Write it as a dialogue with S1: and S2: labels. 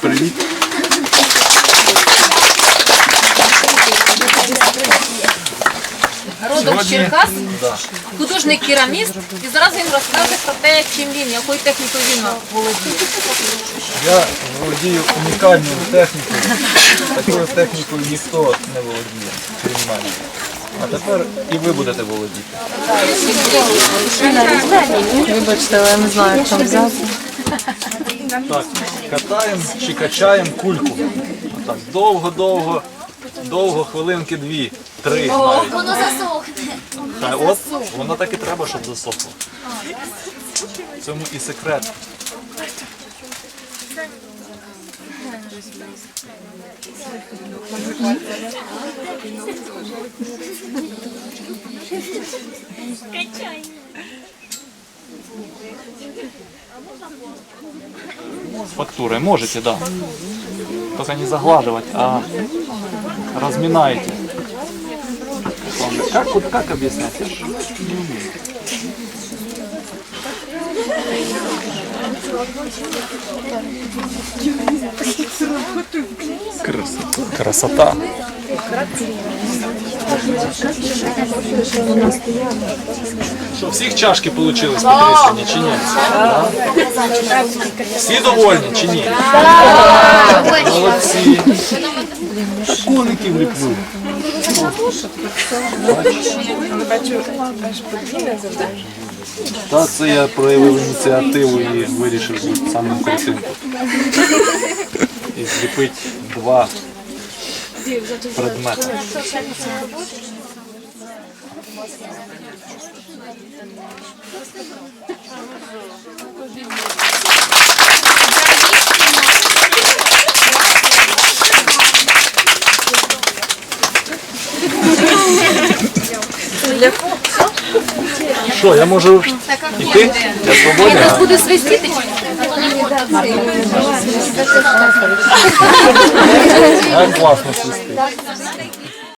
S1: Привіт.
S2: Родом з Черкас, художник кераміст, і зараз він розкаже про те, чим він, якою технікою він володіє.
S1: Я володію унікальною технікою. Такою технікою ніхто не володіє, крім мене. А тепер і ви будете володіти.
S3: Вибачте, але я не знаю, як там взяти.
S1: Так, катаємо чи качаємо кульку. Отак, довго-довго, довго, хвилинки дві, три навіть.
S4: Воно засохне.
S1: Та от воно так і треба, щоб засохло. В цьому і секрет. Фактурой можете, да. Только не заглаживать, а разминаете. Как, вот как объяснять? Красота. Красота. Що, всіх чашки получились потрясені чи ні? Всі довольні чи ні? Молодці. Коників ліплю. Та це я проявив ініціативу і вирішив самим крутим. І зліпити два предмети. Що, я можу йти? Я свободний?
S2: Буде свистіти?
S1: Як класно свистить.